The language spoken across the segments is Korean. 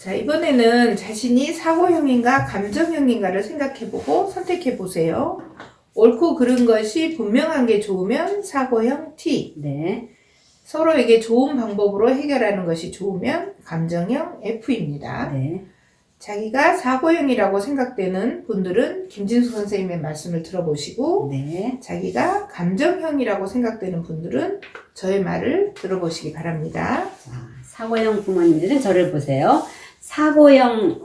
자, 이번에는 자신이 사고형인가 감정형인가를 생각해보고 선택해보세요. 옳고 그른 것이 분명한 게 좋으면 사고형 T. 네. 서로에게 좋은 방법으로 해결하는 것이 좋으면 감정형 F입니다. 네. 자기가 사고형이라고 생각되는 분들은 김진수 선생님의 말씀을 들어보시고 네. 자기가 감정형이라고 생각되는 분들은 저의 말을 들어보시기 바랍니다. 자, 사고형 부모님들은 저를 보세요. 사고형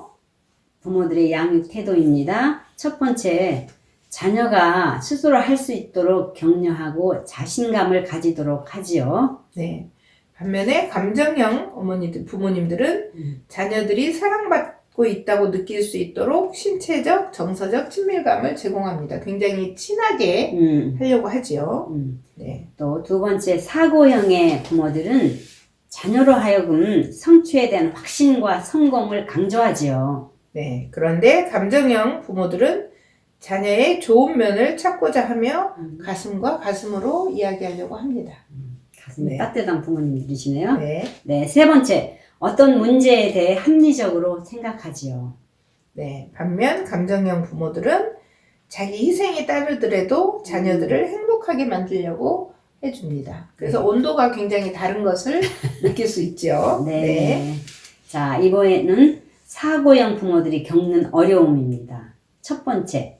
부모들의 양육 태도입니다. 첫 번째, 자녀가 스스로 할 수 있도록 격려하고 자신감을 가지도록 하지요. 네. 반면에 감정형 어머니들, 부모님들은 음. 자녀들이 사랑받고 있다고 느낄 수 있도록 신체적, 정서적 친밀감을 제공합니다. 굉장히 친하게 음, 하려고 하지요. 음. 네. 또 두 번째, 사고형의 부모들은 자녀로 하여금 성취에 대한 확신과 성공을 강조하지요. 네. 그런데 감정형 부모들은 자녀의 좋은 면을 찾고자 하며 음. 가슴과 가슴으로 이야기하려고 합니다. 가슴이 네. 따뜻한 부모님들이시네요. 네. 네, 세 번째, 어떤 문제에 대해 합리적으로 생각하지요. 네. 반면 감정형 부모들은 자기 희생이 따르더라도 자녀들을 행복하게 만들려고 해줍니다. 그래서 네. 온도가 굉장히 다른 것을 느낄 수 있죠. 네. 자, 이번에는 사고형 부모들이 겪는 어려움입니다. 첫 번째,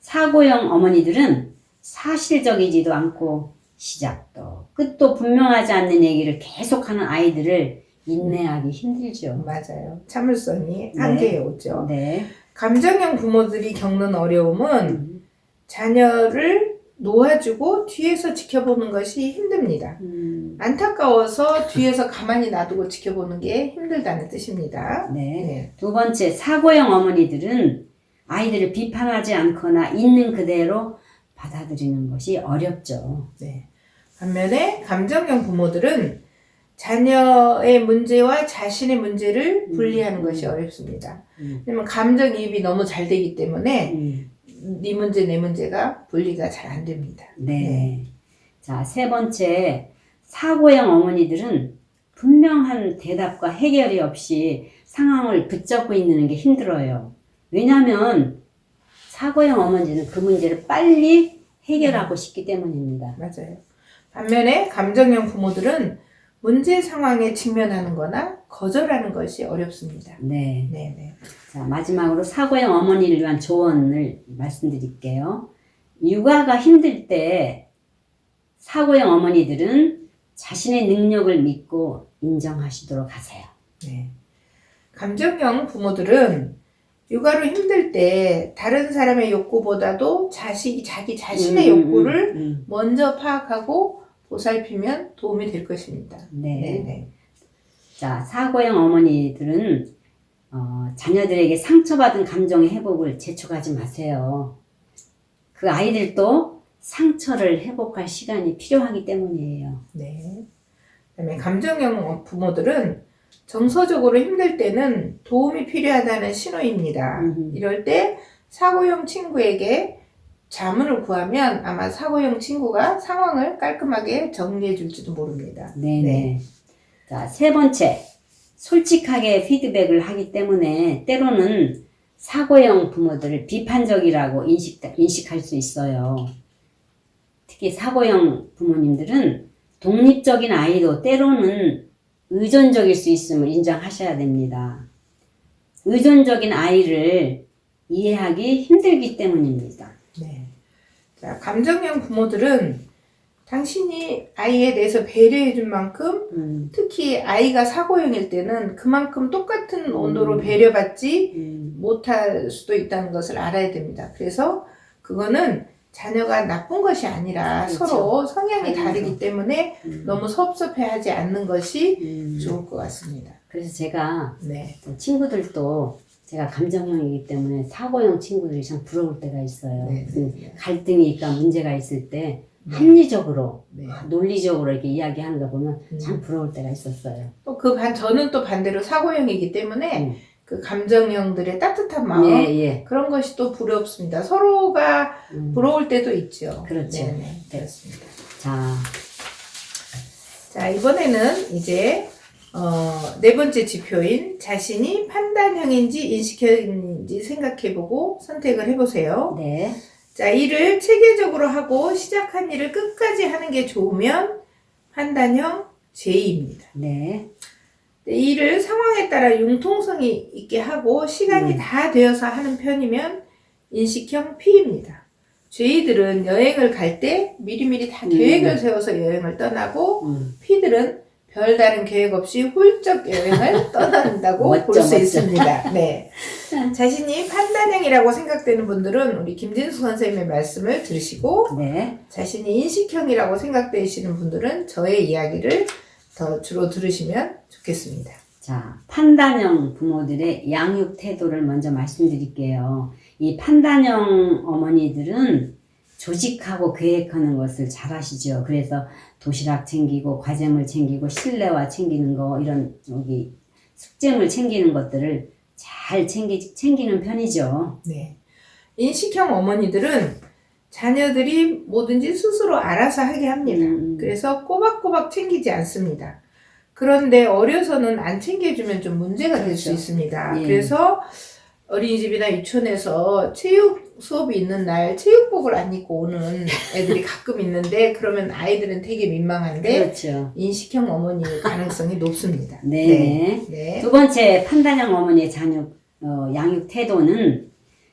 사고형 어머니들은 사실적이지도 않고 시작도 끝도 분명하지 않는 얘기를 계속하는 아이들을 인내하기 힘들죠. 맞아요. 참을성이 네. 한계에 오죠. 네. 감정형 부모들이 겪는 어려움은 음, 자녀를 놓아주고 뒤에서 지켜보는 것이 힘듭니다. 음, 안타까워서 뒤에서 가만히 놔두고 지켜보는 게 힘들다는 뜻입니다. 네. 네. 두 번째, 사고형 어머니들은 아이들을 비판하지 않거나 있는 그대로 받아들이는 것이 어렵죠. 네. 반면에 감정형 부모들은 자녀의 문제와 자신의 문제를 분리하는 음. 것이 어렵습니다. 음. 왜냐면 감정이입이 너무 잘 되기 때문에 음, 네 문제 내 문제가 분리가 잘 안 됩니다. 네. 자, 세 번째, 사고형 어머니들은 분명한 대답과 해결이 없이 상황을 붙잡고 있는 게 힘들어요. 왜냐하면 사고형 어머니는 그 문제를 빨리 해결하고 싶기 때문입니다. 맞아요. 반면에 감정형 부모들은 문제 상황에 직면하는 거나 거절하는 것이 어렵습니다. 네. 네, 네. 자, 마지막으로 사고형 어머니를 위한 조언을 말씀드릴게요. 육아가 힘들 때 사고형 어머니들은 자신의 능력을 믿고 인정하시도록 하세요. 네. 감정형 부모들은 육아로 힘들 때 다른 사람의 욕구보다도 자식이 자기 자신의 음, 욕구를 음, 음. 먼저 파악하고 보살피면 도움이 될 것입니다. 네. 네, 네. 자, 사고형 어머니들은 어, 자녀들에게 상처받은 감정의 회복을 재촉하지 마세요. 그 아이들도 상처를 회복할 시간이 필요하기 때문이에요. 네. 그다음에 감정형 부모들은 정서적으로 힘들 때는 도움이 필요하다는 신호입니다. 음. 이럴 때 사고형 친구에게 자문을 구하면 아마 사고형 친구가 상황을 깔끔하게 정리해 줄지도 모릅니다. 네네. 네. 자, 세 번째. 솔직하게 피드백을 하기 때문에 때로는 사고형 부모들을 비판적이라고 인식, 인식할 수 있어요. 특히 사고형 부모님들은 독립적인 아이도 때로는 의존적일 수 있음을 인정하셔야 됩니다. 의존적인 아이를 이해하기 힘들기 때문입니다. 네. 자, 감정형 부모들은 당신이 아이에 대해서 배려해 줄 만큼 음, 특히 아이가 사고형일 때는 그만큼 똑같은 온도로 음. 배려받지 음, 못할 수도 있다는 것을 알아야 됩니다. 그래서 그거는 자녀가 나쁜 것이 아니라 그렇죠. 서로 성향이 다르죠. 다르기 때문에 음, 너무 섭섭해하지 않는 것이 음. 좋을 것 같습니다. 그래서 제가 네, 친구들도 제가 감정형이기 때문에 사고형 친구들이 참 부러울 때가 있어요. 네, 그 네, 갈등이 있까 문제가 있을 때 네. 합리적으로 네. 논리적으로 이렇게 이야기하는 거 보면 음. 참 부러울 때가 있었어요. 또 그 반 저는 또 반대로 사고형이기 때문에 음. 그 감정형들의 따뜻한 마음 예, 예. 그런 것이 또 부럽습니다. 서로가 음. 부러울 때도 있죠. 그렇죠. 네, 네, 그렇습니다. 자, 자, 이번에는 이제 어, 네 번째 지표인 자신이 판단형인지 인식형인지 생각해보고 선택을 해보세요. 네. 자, 일을 체계적으로 하고 시작한 일을 끝까지 하는 게 좋으면 판단형 J입니다. 네. 이 일을 상황에 따라 융통성이 있게 하고 시간이 음. 다 되어서 하는 편이면 인식형 P입니다. J들은 여행을 갈 때 미리미리 다 음. 계획을 세워서 여행을 떠나고 음. P들은 별다른 계획 없이 훌쩍 여행을 떠난다고 볼 수. 있습니다. 네. 자신이 판단형이라고 생각되는 분들은 우리 김진수 선생님의 말씀을 들으시고 네. 자신이 인식형이라고 생각되시는 분들은 저의 이야기를 더 주로 들으시면 좋겠습니다. 자, 판단형 부모들의 양육 태도를 먼저 말씀드릴게요. 이 판단형 어머니들은 조직하고 계획하는 것을 잘 하시죠. 그래서 도시락 챙기고 과제물 챙기고 실내화 챙기는 거 이런 여기 숙제물 챙기는 것들을 잘 챙기, 챙기는 편이죠. 네. 인식형 어머니들은 자녀들이 뭐든지 스스로 알아서 하게 합니다. 음. 그래서 꼬박꼬박 챙기지 않습니다. 그런데 어려서는 안 챙겨주면 좀 문제가 될수 그렇죠. 있습니다. 예. 그래서 어린이집이나 유치원에서 체육 수업이 있는 날 체육복을 안 입고 오는 애들이 가끔 있는데 그러면 아이들은 되게 민망한데 그렇죠. 인식형 어머니일 가능성이 높습니다. 네. 네. 네. 두 번째 판단형 어머니의 자녀 어, 양육 태도는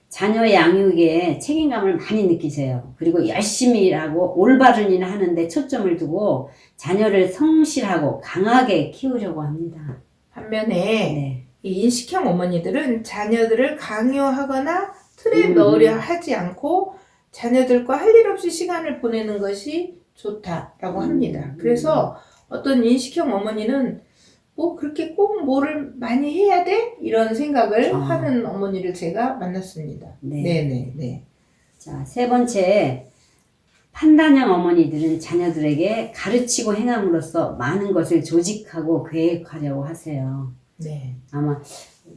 자녀 양육에 책임감을 많이 느끼세요. 그리고 열심히 일하고 올바른 일을 하는데 초점을 두고 자녀를 성실하고 강하게 키우려고 합니다. 반면에 네. 이 인식형 어머니들은 자녀들을 강요하거나 틀에 음. 넣으려 하지 않고 자녀들과 할 일 없이 시간을 보내는 것이 좋다라고 음. 합니다. 그래서 어떤 인식형 어머니는 뭐 그렇게 꼭 뭐를 많이 해야 돼? 이런 생각을 아. 하는 어머니를 제가 만났습니다. 네. 네네 네. 자, 세 번째 판단형 어머니들은 자녀들에게 가르치고 행함으로써 많은 것을 조직하고 계획하려고 하세요. 네. 아마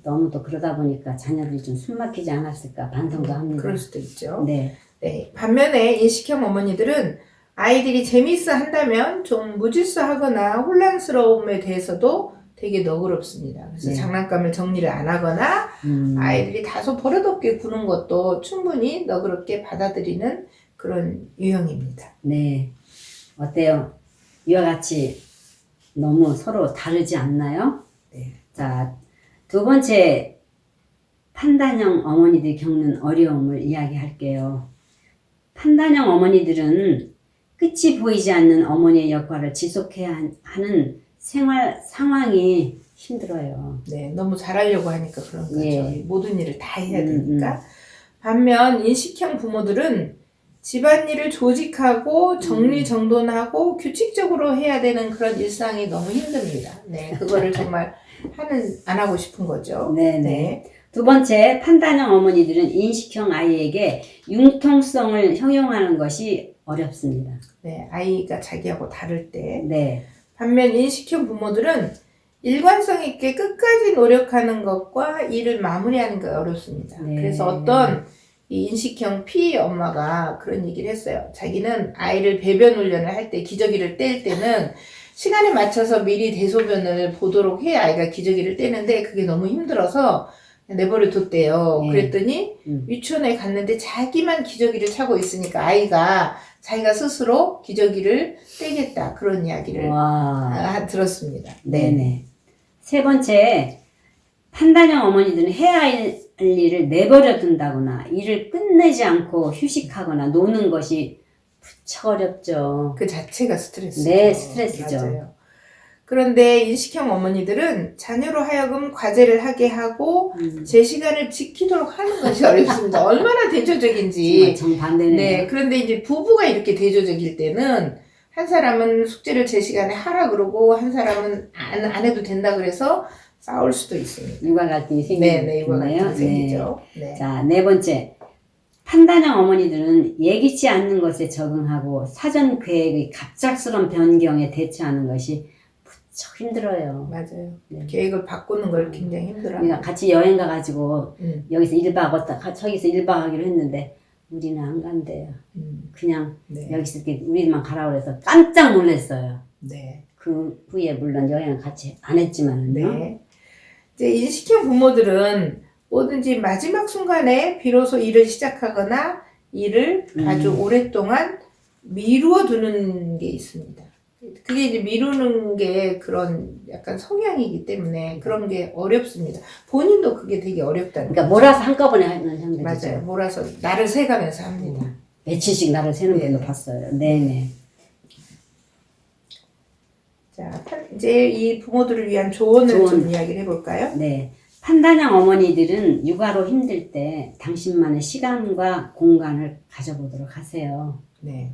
너무 또 그러다 보니까 자녀들이 좀 숨 막히지 않았을까 반성도 합니다. 그럴 수도 있죠. 네. 네. 반면에 인식형 어머니들은 아이들이 재미있어 한다면 좀 무질서하거나 혼란스러움에 대해서도 되게 너그럽습니다. 그래서 네. 장난감을 정리를 안 하거나 음. 아이들이 다소 버릇없게 구는 것도 충분히 너그럽게 받아들이는 그런 유형입니다. 네. 어때요? 이와 같이 너무 서로 다르지 않나요? 네. 자, 두 번째 판단형 어머니들이 겪는 어려움을 이야기할게요. 판단형 어머니들은 끝이 보이지 않는 어머니의 역할을 지속해야 한- 하는 생활 상황이 힘들어요. 네, 너무 잘하려고 하니까 그런 거죠. 예. 모든 일을 다 해야 음, 되니까. 반면 인식형 부모들은 집안일을 조직하고 정리정돈하고 규칙적으로 해야 되는 그런 일상이 너무 힘듭니다. 네, 그거를 정말 하는 안 하고 싶은 거죠. 네네. 네. 두 번째, 판단형 어머니들은 인식형 아이에게 융통성을 형용하는 것이 어렵습니다. 네, 아이가 자기하고 다를 때. 네. 반면 인식형 부모들은 일관성 있게 끝까지 노력하는 것과 일을 마무리하는 게 어렵습니다. 네. 그래서 어떤 이 인식형 P 엄마가 그런 얘기를 했어요. 자기는 아이를 배변 훈련을 할 때 기저귀를 뗄 때는 시간에 맞춰서 미리 대소변을 보도록 해야 아이가 기저귀를 떼는데 그게 너무 힘들어서 내버려 뒀대요. 네. 그랬더니 음. 유치원에 갔는데 자기만 기저귀를 차고 있으니까 아이가 자기가 스스로 기저귀를 떼겠다 그런 이야기를 와. 아, 들었습니다. 네네. 세 번째, 판단형 어머니들은 해야 할 일을 내버려 둔다거나 일을 끝내지 않고 휴식하거나 노는 것이 무척 어렵죠. 그 자체가 스트레스죠. 네, 스트레스죠. 맞아요. 그런데 인식형 어머니들은 자녀로 하여금 과제를 하게 하고 음, 제 시간을 지키도록 하는 것이 어렵습니다. 얼마나 대조적인지. 정말 정반대네요. 네, 그런데 이제 부부가 이렇게 대조적일 때는 한 사람은 숙제를 제 시간에 하라 그러고 한 사람은 안, 안 해도 된다 그래서 싸울 수도 있습니다. 육아 갈등이 네, 네, 이거 생기네요. 같은 생기죠. 네. 자, 네 번째. 판단형 어머니들은 예기치 않는 것에 적응하고 사전 계획의 갑작스러운 변경에 대처하는 것이 무척 힘들어요. 맞아요. 네. 계획을 바꾸는 걸 굉장히 힘들어요. 우리가 같이 여행 가가지고 음, 여기서 1박 왔다 가- 저기서 1박 하기로 했는데 우리는 안 간대요. 음, 그냥 네. 여기서 이렇게 우리만 가라 그래서 깜짝 놀랐어요. 네. 그 후에 물론 여행을 같이 안 했지만은요. 네. 이제 인식형 부모들은 뭐든지 마지막 순간에 비로소 일을 시작하거나 일을 음. 아주 오랫동안 미루어 두는 게 있습니다. 그게 이제 미루는 게 그런 약간 성향이기 때문에 그런 게 어렵습니다. 본인도 그게 되게 어렵다는 그러니까 거죠. 몰아서 한꺼번에 하는 형들이죠. 맞아요. 몰아서 나를 세가면서 합니다. 며칠씩 나를 세는 네. 분도 봤어요. 네네. 자, 판- 이제 이 부모들을 위한 조언을 조언. 좀 이야기를 해볼까요? 네. 판단형 어머니들은 육아로 힘들 때 당신만의 시간과 공간을 가져보도록 하세요. 네.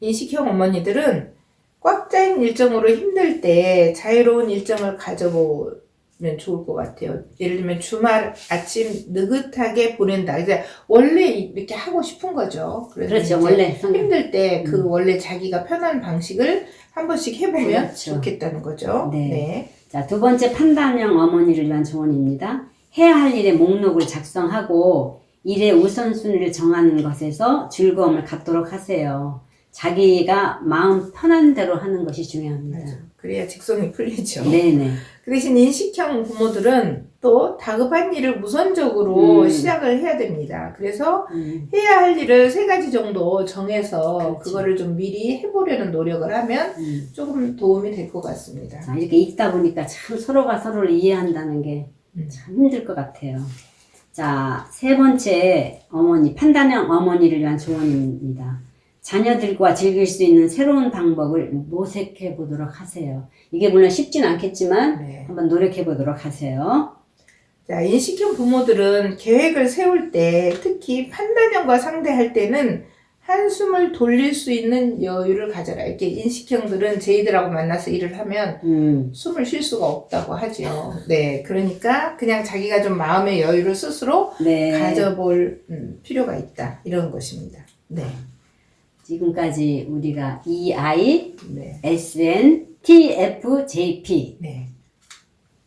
인식형 어머니들은 꽉 짜인 일정으로 힘들 때 자유로운 일정을 가져보 면 좋을 것 같아요. 예를 들면 주말 아침 느긋하게 보낸다. 이제 원래 이렇게 하고 싶은 거죠. 그렇죠. 원래. 힘들 때그 음. 원래 자기가 편한 방식을 한 번씩 해보면 그렇죠. 좋겠다는 거죠. 네. 네. 자, 두 번째 판단형 어머니를 위한 조언입니다. 해야 할 일의 목록을 작성하고 일의 우선순위를 정하는 것에서 즐거움을 갖도록 하세요. 자기가 마음 편한 대로 하는 것이 중요합니다. 맞아. 그래야 직성이 풀리죠. 네네. 그 대신 인식형 부모들은 또 다급한 일을 우선적으로 음. 시작을 해야 됩니다. 그래서 음, 해야 할 일을 세 가지 정도 정해서 그렇죠. 그거를 좀 미리 해보려는 노력을 하면 음. 조금 도움이 될 것 같습니다. 자, 이렇게 읽다 보니까 참 서로가 서로를 이해한다는 게 음. 참 힘들 것 같아요. 자, 세 번째 어머니, 판단형 어머니를 위한 조언입니다. 자녀들과 즐길 수 있는 새로운 방법을 모색해 보도록 하세요. 이게 물론 쉽진 않겠지만 네. 한번 노력해 보도록 하세요. 자, 인식형 부모들은 계획을 세울 때 특히 판단형과 상대할 때는 한숨을 돌릴 수 있는 여유를 가져라. 이렇게 인식형들은 제이들하고 만나서 일을 하면 음, 숨을 쉴 수가 없다고 하죠. 네. 그러니까 그냥 자기가 좀 마음의 여유를 스스로 네. 가져볼 음, 필요가 있다. 이런 것입니다. 네. 지금까지 우리가 EI, 네. SN, TFJP 네.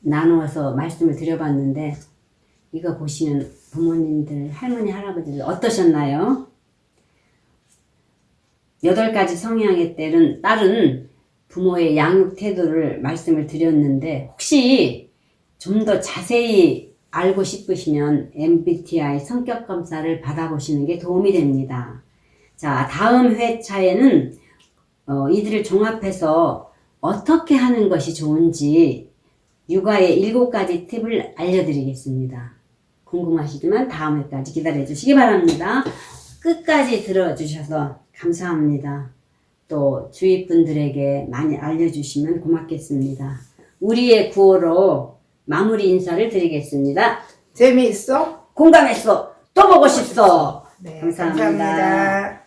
나누어서 말씀을 드려봤는데 이거 보시는 부모님들, 할머니, 할아버지들 어떠셨나요? 여덟 가지 성향에 따른, 따른 부모의 양육 태도를 말씀을 드렸는데 혹시 좀 더 자세히 알고 싶으시면 MBTI 성격 검사를 받아보시는 게 도움이 됩니다. 자, 다음 회차에는 어, 이들을 종합해서 어떻게 하는 것이 좋은지 육아의 일곱 가지 팁을 알려드리겠습니다. 궁금하시지만 다음 회까지 기다려 주시기 바랍니다. 끝까지 들어주셔서 감사합니다. 또 주위 분들에게 많이 알려주시면 고맙겠습니다. 우리의 구호로 마무리 인사를 드리겠습니다. 재미있어? 공감했어. 또 보고 싶어. 네. 감사합니다. 감사합니다.